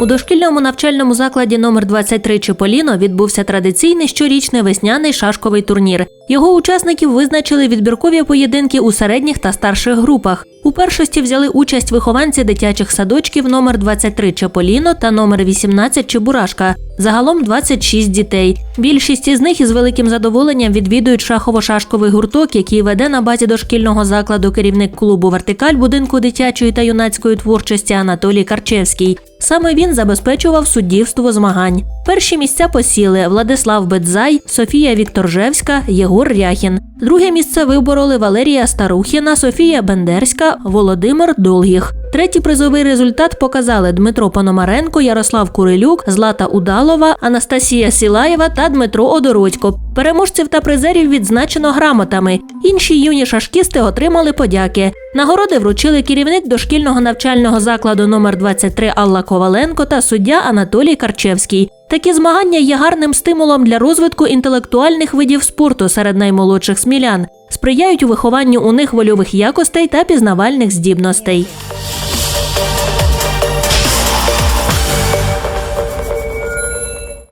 У дошкільному навчальному закладі номер 23 Чеполіно відбувся традиційний щорічний весняний шашковий турнір. Його учасників визначили відбіркові поєдинки у середніх та старших групах. У першості взяли участь вихованці дитячих садочків номер 23 Чаполіно та номер 18 Чебурашка. Загалом 26 дітей. Більшість із них із великим задоволенням відвідують шахово-шашковий гурток, який веде на базі дошкільного закладу керівник клубу Вертикаль будинку дитячої та юнацької творчості Анатолій Карчевський. Саме він забезпечував суддівство змагань. Перші місця посіли Владислав Бедзай, Софія Вікторжевська, Єгор Ряхін. Друге місце вибороли Валерія Старухіна, Софія Бендерська, Володимир Долгіх. Третій призовий результат показали Дмитро Пономаренко, Ярослав Курилюк, Злата Удалова, Анастасія Сілаєва та Дмитро Одородько. Переможців та призерів відзначено грамотами. Інші юні шашкісти отримали подяки. Нагороди вручили керівник дошкільного навчального закладу номер 23 Алла Коваленко та суддя Анатолій Карчевський. Такі змагання є гарним стимулом для розвитку інтелектуальних видів спорту серед наймолодших смілян, сприяють у вихованню у них вольових якостей та пізнавальних здібностей.